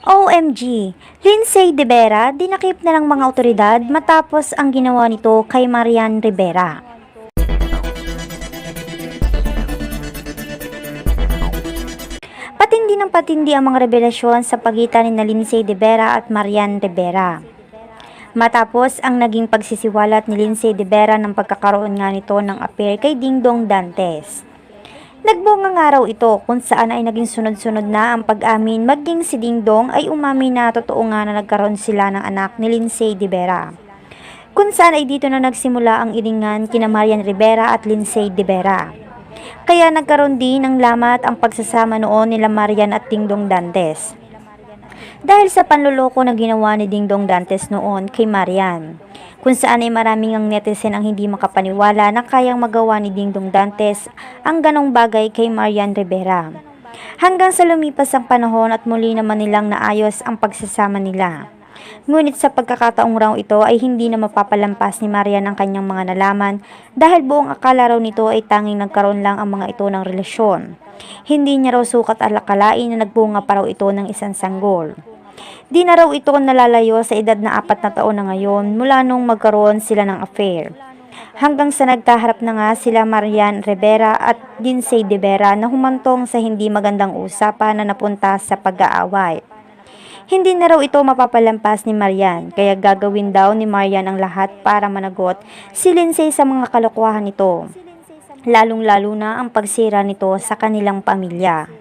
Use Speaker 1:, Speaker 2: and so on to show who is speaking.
Speaker 1: OMG! Lindsay De Vera dinakip na ng mga otoridad matapos ang ginawa nito kay Marian Rivera. Patindi ng patindi ang mga revelasyon sa pagitan ni Lindsay De Vera at Marian Rivera. Matapos ang naging pagsisiwalat ni Lindsay De Vera ng pagkakaroon nga nito ng affair kay Dingdong Dantes. Nagbunga nga raw ito kung saan ay naging sunod-sunod na ang pag-amin maging si Dingdong ay umami na totoo nga na nagkaroon sila ng anak ni Lindsay De Vera. Kung saan ay dito na nagsimula ang iringan kina Marian Rivera at Lindsay De Vera. Kaya nagkaroon din ng lamat ang pagsasama noon nila Marian at Dingdong Dantes. Dahil sa panluloko na ginawa ni Dingdong Dantes noon kay Marian, kung saan ay maraming ang netizen ang hindi makapaniwala na kayang magawa ni Dingdong Dantes ang ganong bagay kay Marian Rivera. Hanggang sa lumipas ang panahon at muli naman nilang naayos ang pagsasama nila. Ngunit sa pagkakataong raw ito ay hindi na mapapalampas ni Marian ang kanyang mga nalaman dahil buong akala raw nito ay tanging nagkaroon lang ang mga ito ng relasyon. Hindi niya raw sukat alakalain na nagbunga pa raw ito ng isang sanggol. Di na raw ito nalalayo sa edad na apat na taon na ngayon mula nung magkaroon sila ng affair. Hanggang sa nagkaharap na nga sila Marian Rivera at Lindsay De Vera na humantong sa hindi magandang usapan na napunta sa pag-aaway. Hindi na raw ito mapapalampas ni Marian, kaya gagawin daw ni Marian ang lahat para managot si Lindsay sa mga kalokohan nito. Lalong-lalo na ang pagsira nito sa kanilang pamilya.